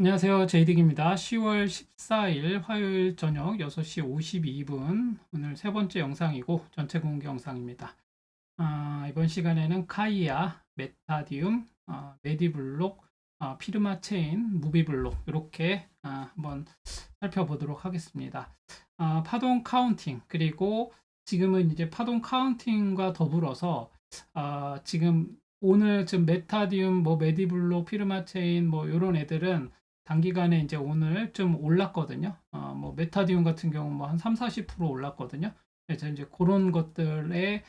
안녕하세요. 제이딕입니다. 10월 14일 화요일 저녁 6시 52분. 오늘 세 번째 영상이고 전체 공개 영상입니다. 아, 이번 시간에는 카이아, 메타디움, 아, 메디블록, 아, 피르마 체인, 무비블록 이렇게 아, 한번 살펴보도록 하겠습니다. 아, 파동 카운팅 그리고 지금은 이제 파동 카운팅과 더불어서 아, 지금 오늘 지금 메타디움, 뭐 메디블록, 피르마 체인 뭐 이런 애들은 단기간에 이제 오늘 좀 올랐거든요. 어, 뭐 메타디움 같은 경우 뭐 한 3, 40% 올랐거든요. 그래서 이제 그런 것들의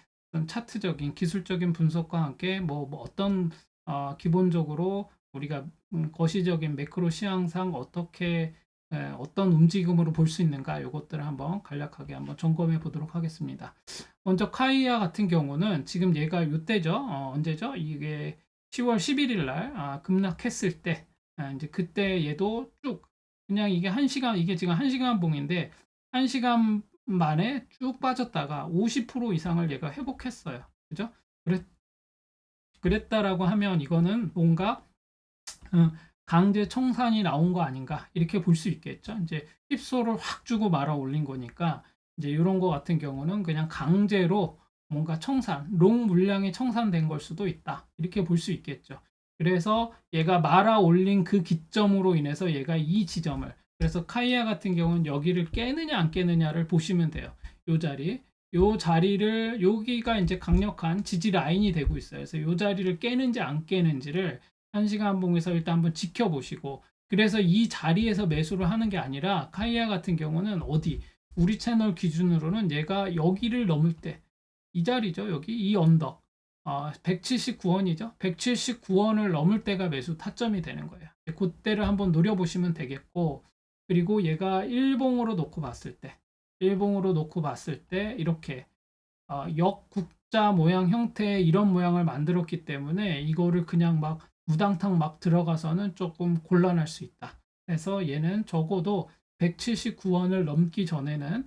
차트적인 기술적인 분석과 함께 뭐, 뭐 어떤 어, 기본적으로 우리가 음, 거시적인 매크로 시황상 어떻게 에, 어떤 움직임으로 볼 수 있는가 이것들을 한번 간략하게 한번 점검해 보도록 하겠습니다. 먼저 카이아 같은 경우는 지금 얘가 이때죠. 어, 언제죠? 이게 10월 11일 날 아, 급락했을 때 아, 이제 그때 얘도 쭉 그냥 이게 한 시간 이게 지금 한 시간 봉인데 한 시간 만에 쭉 빠졌다가 50% 이상을 얘가 회복했어요. 그죠? 그랬, 그랬다라고 하면 이거는 뭔가 어, 강제 청산이 나온 거 아닌가 이렇게 볼 수 있겠죠. 이제 힙소를 확 주고 말아 올린 거니까 이제 이런 거 같은 경우는 그냥 강제로 뭔가 청산, 롱 물량이 청산된 걸 수도 있다. 이렇게 볼 수 있겠죠. 그래서 얘가 말아 올린 그 기점으로 인해서 얘가 이 지점을 그래서 카이아 같은 경우는 여기를 깨느냐 안 깨느냐를 보시면 돼요. 요 자리 요 자리를 여기가 이제 강력한 지지 라인이 되고 있어요. 그래서 요 자리를 깨는지 안 깨는지를 한 시간 봉에서 일단 한번 지켜보시고 그래서 이 자리에서 매수를 하는 게 아니라 카이아 같은 경우는 어디 우리 채널 기준으로는 얘가 여기를 넘을 때 이 자리죠 여기 이 언덕 어, 179원이죠. 179원을 넘을 때가 매수 타점이 되는 거예요. 그때를 한번 노려보시면 되겠고, 그리고 얘가 일봉으로 놓고 봤을 때, 일봉으로 놓고 봤을 때 이렇게 어, 역국자 모양 형태의 이런 모양을 만들었기 때문에 이거를 그냥 막 무당탕 막 들어가서는 조금 곤란할 수 있다. 그래서 얘는 적어도 179원을 넘기 전에는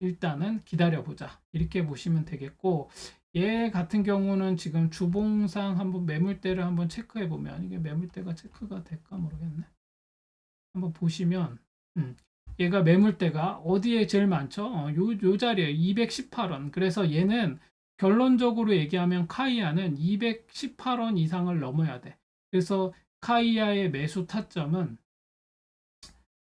일단은 기다려보자. 이렇게 보시면 되겠고, 얘 같은 경우는 지금 주봉상 한번 매물대를 한번 체크해 보면 이게 매물대가 체크가 될까 모르겠네. 한번 보시면 음, 얘가 매물대가 어디에 제일 많죠? 어, 요, 요 자리에 218원. 그래서 얘는 결론적으로 얘기하면 카이아는 218원 이상을 넘어야 돼. 그래서 카이아의 매수 타점은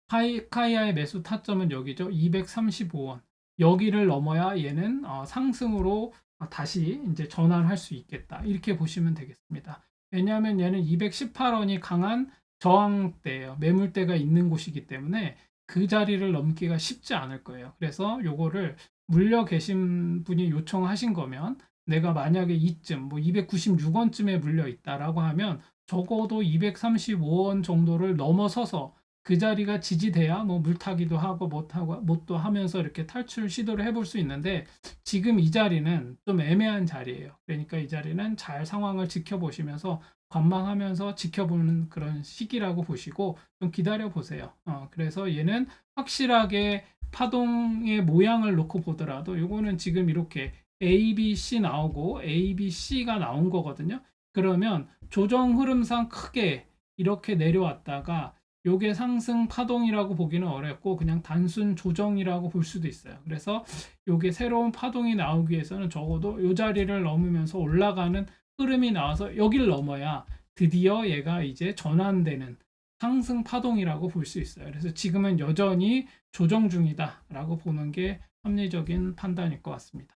카이, 카이아의 매수 타점은 여기죠. 235원. 여기를 넘어야 얘는 어, 상승으로 아, 다시 이제 전환할 수 있겠다. 이렇게 보시면 되겠습니다. 왜냐하면 얘는 218원이 강한 저항대예요. 매물대가 있는 곳이기 때문에 그 자리를 넘기가 쉽지 않을 거예요. 그래서 요거를 물려 계신 분이 요청하신 거면 내가 만약에 이쯤 뭐 296원쯤에 물려 있다라고 하면 적어도 235원 정도를 넘어서서 그 자리가 지지돼야 뭐 물타기도 하고 못하고 못도 하면서 이렇게 탈출 시도를 해볼 수 있는데 지금 이 자리는 좀 애매한 자리예요. 그러니까 이 자리는 잘 상황을 지켜보시면서 관망하면서 지켜보는 그런 시기라고 보시고 좀 기다려 보세요. 어, 그래서 얘는 확실하게 파동의 모양을 놓고 보더라도 요거는 지금 이렇게 A, B, C 나오고 A, B, C가 나온 거거든요. 그러면 조정 흐름상 크게 이렇게 내려왔다가 요게 상승 파동이라고 보기는 어렵고 그냥 단순 조정이라고 볼 수도 있어요. 그래서 요게 새로운 파동이 나오기 위해서는 적어도 요 자리를 넘으면서 올라가는 흐름이 나와서 여기를 넘어야 드디어 얘가 이제 전환되는 상승 파동이라고 볼 수 있어요. 그래서 지금은 여전히 조정 중이다라고 보는 게 합리적인 판단일 것 같습니다.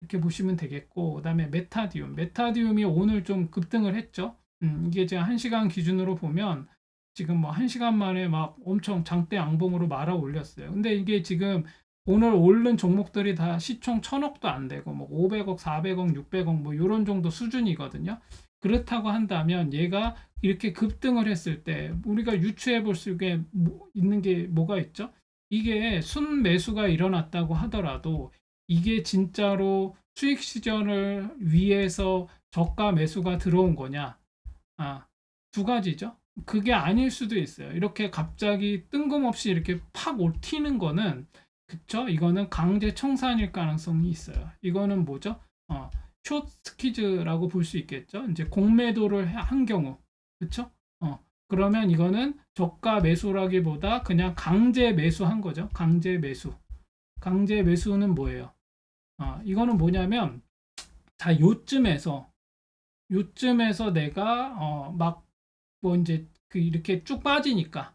이렇게 보시면 되겠고, 그 다음에 메타디움. 메타디움이 오늘 좀 급등을 했죠. 음, 이게 제가 1시간 기준으로 보면 지금 뭐 한 시간 만에 막 엄청 장대 양봉으로 말아 올렸어요. 근데 이게 지금 오늘 오른 종목들이 다 시총 천억도 안 되고 뭐 500억, 400억, 600억 뭐 이런 정도 수준이거든요. 그렇다고 한다면 얘가 이렇게 급등을 했을 때 우리가 유추해 볼 수 있는 게 뭐가 있죠? 이게 순 매수가 일어났다고 하더라도 이게 진짜로 수익 시전을 위해서 저가 매수가 들어온 거냐? 아, 두 가지죠. 그게 아닐 수도 있어요. 이렇게 갑자기 뜬금없이 이렇게 팍 튀는 거는 그쵸? 이거는 강제 청산일 가능성이 있어요. 이거는 뭐죠? 어, 숏 스키즈라고 볼 수 있겠죠. 이제 공매도를 한 경우, 그쵸? 어, 그러면 이거는 저가 매수라기보다 그냥 강제 매수한 거죠. 강제 매수. 강제 매수는 뭐예요? 아, 이거는 뭐냐면 자 요쯤에서 요쯤에서 내가 어, 막 뭐 이제 그 이렇게 쭉 빠지니까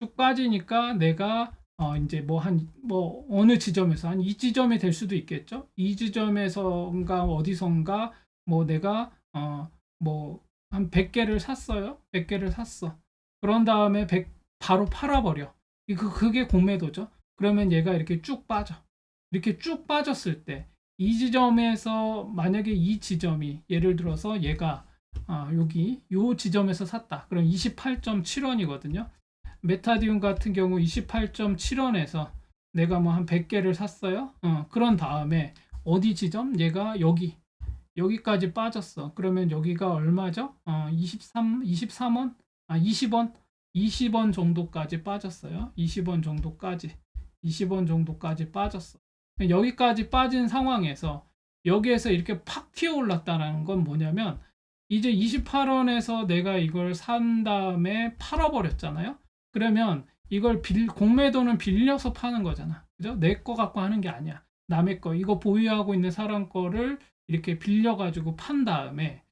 쭉 빠지니까 내가 어 이제 뭐한뭐 어느 지점에서 한 이 지점이 될 수도 있겠죠. 이 지점에서인가 어디선가 뭐 내가 어 뭐 한 100개를 샀어요. 100개를 샀어. 그런 다음에 100 바로 팔아 버려. 그 그게 공매도죠. 그러면 얘가 이렇게 쭉 빠져. 이렇게 쭉 빠졌을 때 이 지점에서 만약에 이 지점이 예를 들어서 얘가 아, 여기 요 지점에서 샀다. 그럼 28.7원이거든요. 메타디움 같은 경우 28.7원에서 내가 뭐 한 100개를 샀어요. 어, 그런 다음에 어디 지점? 얘가 여기 여기까지 빠졌어. 그러면 여기가 얼마죠? 어, 23 23원? 아, 20원? 20원 정도까지 빠졌어요. 20원 정도까지. 20원 정도까지 빠졌어. 여기까지 빠진 상황에서 여기에서 이렇게 팍 튀어 올랐다는 건 뭐냐면 이제 28원에서 내가 이걸 산 다음에 팔아버렸잖아요. 그러면 이걸 빌, 공매도는 빌려서 파는 거잖아. 그죠? 내 거 갖고 하는 게 아니야. 남의 거, 이거 보유하고 있는 사람 거를 이렇게 빌려가지고 판 다음에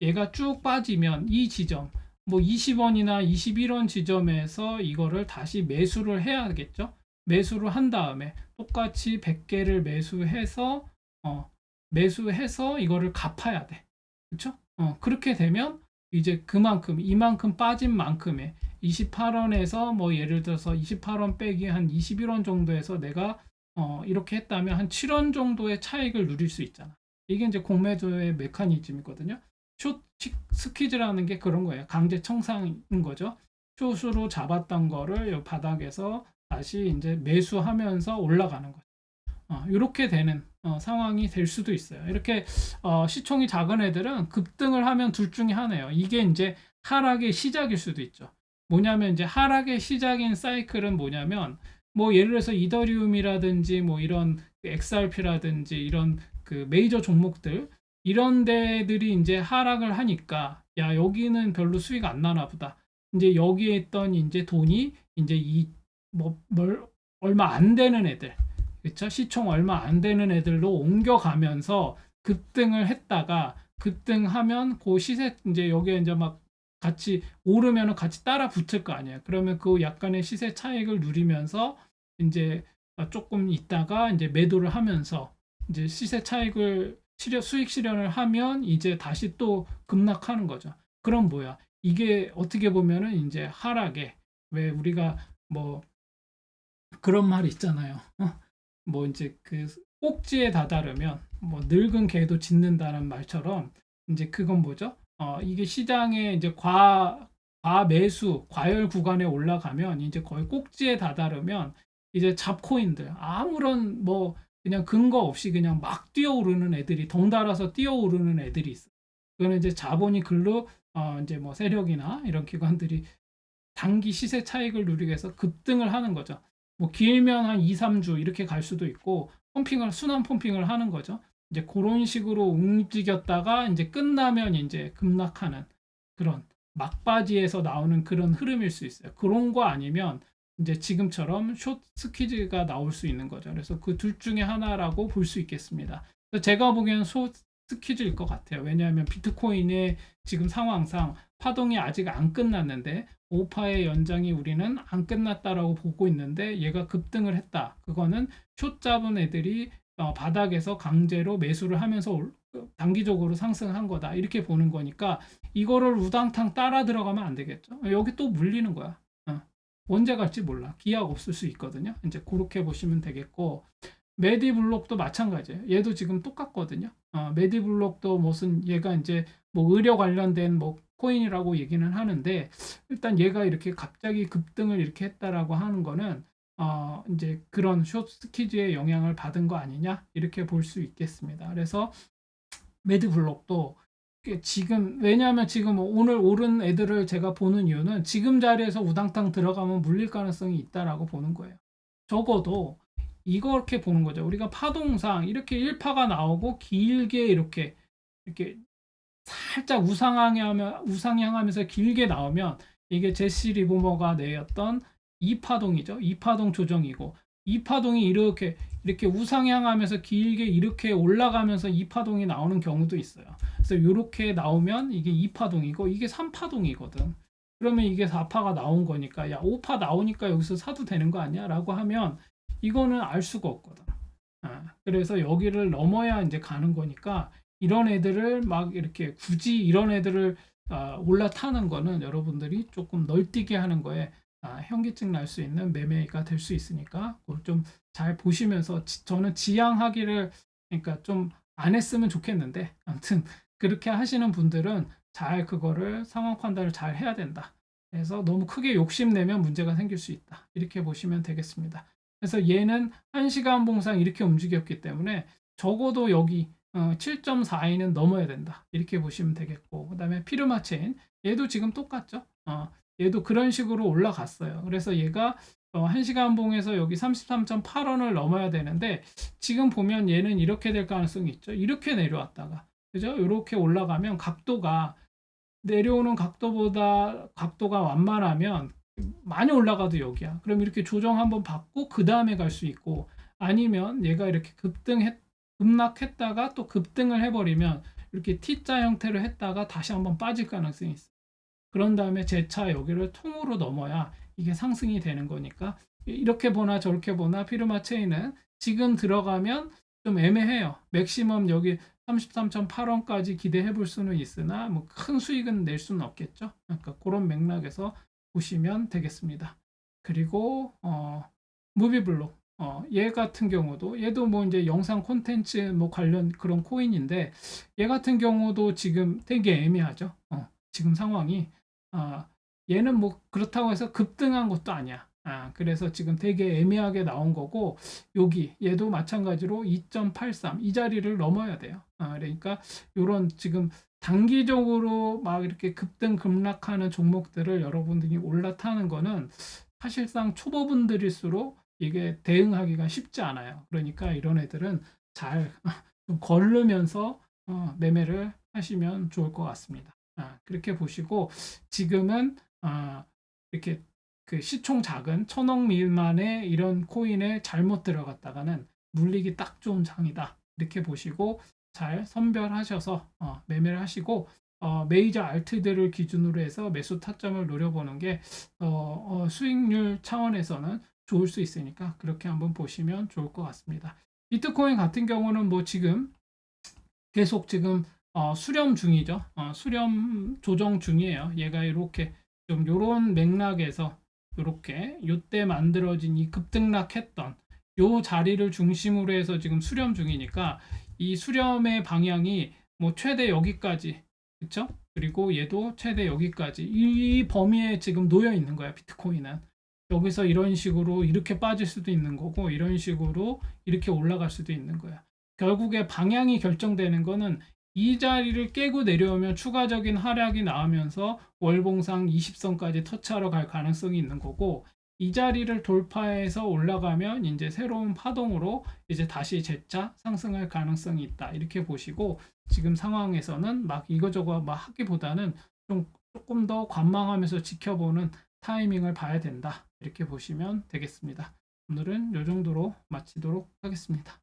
얘가 쭉 빠지면 이 지점, 뭐 20원이나 21원 지점에서 이거를 다시 매수를 해야겠죠? 매수를 한 다음에 똑같이 100개를 매수해서 어, 매수해서 이거를 갚아야 돼. 그렇죠? 어, 그렇게 되면 이제 그만큼 이만큼 빠진 만큼의 28원에서 뭐 예를 들어서 28원 빼기 한 21원 정도에서 내가 어, 이렇게 했다면 한 7원 정도의 차익을 누릴 수 있잖아. 이게 이제 공매도의 메커니즘이거든요. 숏 스퀴즈라는 게 그런 거예요. 강제 청산인 거죠. 숏으로 잡았던 거를 이 바닥에서 다시 이제 매수하면서 올라가는 거죠. 어, 이렇게 되는 어, 상황이 될 수도 있어요. 이렇게 어, 시총이 작은 애들은 급등을 하면 둘 중에 하나예요. 이게 이제 하락의 시작일 수도 있죠. 뭐냐면 이제 하락의 시작인 사이클은 뭐냐면 뭐 예를 들어서 이더리움이라든지 뭐 이런 XRP라든지 이런 그 메이저 종목들 이런 데들이 이제 하락을 하니까 야 여기는 별로 수익 안 나나 보다. 이제 여기에 있던 이제 돈이 이제 이 뭐 얼마 안 되는 애들 그쵸? 시총 얼마 안 되는 애들로 옮겨가면서 급등을 했다가 급등하면 그 시세 이제 여기에 이제 막 같이 오르면은 같이 따라 붙을 거 아니에요. 그러면 그 약간의 시세 차익을 누리면서 이제 조금 있다가 이제 매도를 하면서 이제 시세 차익을 실현, 수익 실현을 하면 이제 다시 또 급락하는 거죠. 그럼 뭐야? 이게 어떻게 보면은 이제 하락에 왜 우리가 뭐 그런 말이 있잖아요. 어? 뭐 이제 그 꼭지에 다다르면 뭐 늙은 개도 짖는다는 말처럼 이제 그건 뭐죠? 어 이게 시장에 이제 과 과매수 과열 구간에 올라가면 이제 거의 꼭지에 다다르면 이제 잡코인들 아무런 뭐 그냥 근거 없이 그냥 막 뛰어오르는 애들이 덩달아서 뛰어오르는 애들이 있어. 그거는 이제 자본이 글로 어 이제 뭐 세력이나 이런 기관들이 단기 시세 차익을 누리기 위해서 급등을 하는 거죠. 뭐 길면 한 2, 3주 이렇게 갈 수도 있고 펌핑을 순환 펌핑을 하는 거죠. 이제 그런 식으로 움직였다가 이제 끝나면 이제 급락하는 그런 막바지에서 나오는 그런 흐름일 수 있어요. 그런 거 아니면 이제 지금처럼 숏 스퀴즈가 나올 수 있는 거죠. 그래서 그 둘 중에 하나라고 볼 수 있겠습니다. 제가 보기에는 숏 스퀴즈일 것 같아요. 왜냐하면 비트코인의 지금 상황상 파동이 아직 안 끝났는데 오파의 연장이 우리는 안 끝났다라고 보고 있는데 얘가 급등을 했다. 그거는 숏 잡은 애들이 어, 바닥에서 강제로 매수를 하면서 올, 단기적으로 상승한 거다. 이렇게 보는 거니까 이거를 우당탕 따라 들어가면 안 되겠죠. 여기 또 물리는 거야. 어. 언제 갈지 몰라. 기약 없을 수 있거든요. 이제 그렇게 보시면 되겠고 메디블록도 마찬가지예요. 얘도 지금 똑같거든요. 어, 메디블록도 무슨 얘가 이제 뭐 의료 관련된 뭐 코인이라고 얘기는 하는데 일단 얘가 이렇게 갑자기 급등을 이렇게 했다라고 하는 거는 어 이제 그런 숏스키즈의 영향을 받은 거 아니냐 이렇게 볼 수 있겠습니다. 그래서 매드블록도 지금 왜냐하면 지금 오늘 오른 애들을 제가 보는 이유는 지금 자리에서 우당탕 들어가면 물릴 가능성이 있다라고 보는 거예요. 적어도 이렇게 보는 거죠. 우리가 파동상 이렇게 1파가 나오고 길게 이렇게 이렇게 살짝 우상향하며 우상향하면서 길게 나오면 이게 제시 리보머가 내었던 2파동이죠. 2파동 조정이고 2파동이 이렇게 이렇게 우상향하면서 길게 이렇게 올라가면서 2파동이 나오는 경우도 있어요. 그래서 이렇게 나오면 이게 2파동이고 이게 3파동이거든. 그러면 이게 4파가 나온 거니까 야 5파 나오니까 여기서 사도 되는 거 아니야? 라고 하면 이거는 알 수가 없거든. 아, 그래서 여기를 넘어야 이제 가는 거니까 이런 애들을 막 이렇게 굳이 이런 애들을 아, 올라타는 거는 여러분들이 조금 널뛰게 하는 거에 아, 현기증 날 수 있는 매매가 될 수 있으니까 그걸 좀 잘 보시면서 지- 저는 지양하기를 그러니까 좀 안 했으면 좋겠는데 아무튼 그렇게 하시는 분들은 잘 그거를 상황 판단을 잘 해야 된다. 그래서 너무 크게 욕심내면 문제가 생길 수 있다. 이렇게 보시면 되겠습니다. 그래서 얘는 1시간 봉상 이렇게 움직였기 때문에 적어도 여기 7.42는 넘어야 된다. 이렇게 보시면 되겠고 그 다음에 피르마체인 얘도 지금 똑같죠. 어, 얘도 그런 식으로 올라갔어요. 그래서 얘가 어, 1시간 봉에서 여기 33.8원을 넘어야 되는데 지금 보면 얘는 이렇게 될 가능성이 있죠. 이렇게 내려왔다가 그죠? 이렇게 올라가면 각도가 내려오는 각도보다 각도가 완만하면 많이 올라가도 여기야. 그럼 이렇게 조정 한번 받고 그 다음에 갈 수 있고 아니면 얘가 이렇게 급등했 급락했다가 또 급등을 해버리면 이렇게 T자 형태로 했다가 다시 한번 빠질 가능성이 있어. 그런 다음에 재차 여기를 통으로 넘어야 이게 상승이 되는 거니까 이렇게 보나 저렇게 보나 피르마 체인은 지금 들어가면 좀 애매해요. 맥시멈 여기 33.8원까지 기대해 볼 수는 있으나 뭐 큰 수익은 낼 수는 없겠죠. 그러니까 그런 맥락에서 보시면 되겠습니다. 그리고 어, 무비블록 어, 얘 같은 경우도 얘도 뭐 이제 영상 콘텐츠 뭐 관련 그런 코인인데 얘 같은 경우도 지금 되게 애매하죠. 어, 지금 상황이 아, 얘는 뭐 그렇다고 해서 급등한 것도 아니야. 아, 그래서 지금 되게 애매하게 나온 거고 여기 얘도 마찬가지로 2.83 이 자리를 넘어야 돼요. 아, 그러니까 요런 지금 단기적으로 막 이렇게 급등 급락하는 종목들을 여러분들이 올라타는 거는 사실상 초보분들일수록 이게 대응하기가 쉽지 않아요. 그러니까 이런 애들은 잘좀 걸르면서 어, 매매를 하시면 좋을 것 같습니다. 아, 그렇게 보시고 지금은 아, 이렇게 그 시총 작은 천억 미만의 이런 코인에 잘못 들어갔다가는 물리기 딱 좋은 장이다. 이렇게 보시고 잘 선별하셔서 어, 매매를 하시고 어, 메이저 알트들을 기준으로 해서 매수 타점을 노려보는 게 어, 어, 수익률 차원에서는 좋을 수 있으니까 그렇게 한번 보시면 좋을 것 같습니다. 비트코인 같은 경우는 뭐 지금 계속 지금 어, 수렴 중이죠. 어, 수렴 조정 중이에요. 얘가 이렇게 좀 요런 맥락에서 이렇게 요때 만들어진 이 급등락했던 요 자리를 중심으로 해서 지금 수렴 중이니까 이 수렴의 방향이 뭐 최대 여기까지 그쵸? 그리고 얘도 최대 여기까지 이 범위에 지금 놓여 있는 거야 비트코인은 여기서 이런 식으로 이렇게 빠질 수도 있는 거고 이런 식으로 이렇게 올라갈 수도 있는 거야. 결국에 방향이 결정되는 거는 이 자리를 깨고 내려오면 추가적인 하락이 나오면서 월봉상 20선까지 터치하러 갈 가능성이 있는 거고 이 자리를 돌파해서 올라가면 이제 새로운 파동으로 이제 다시 재차 상승할 가능성이 있다. 이렇게 보시고 지금 상황에서는 막 이거저거 막 하기보다는 좀 조금 더 관망하면서 지켜보는 타이밍을 봐야 된다 이렇게 보시면 되겠습니다. 오늘은 이 정도로 마치도록 하겠습니다.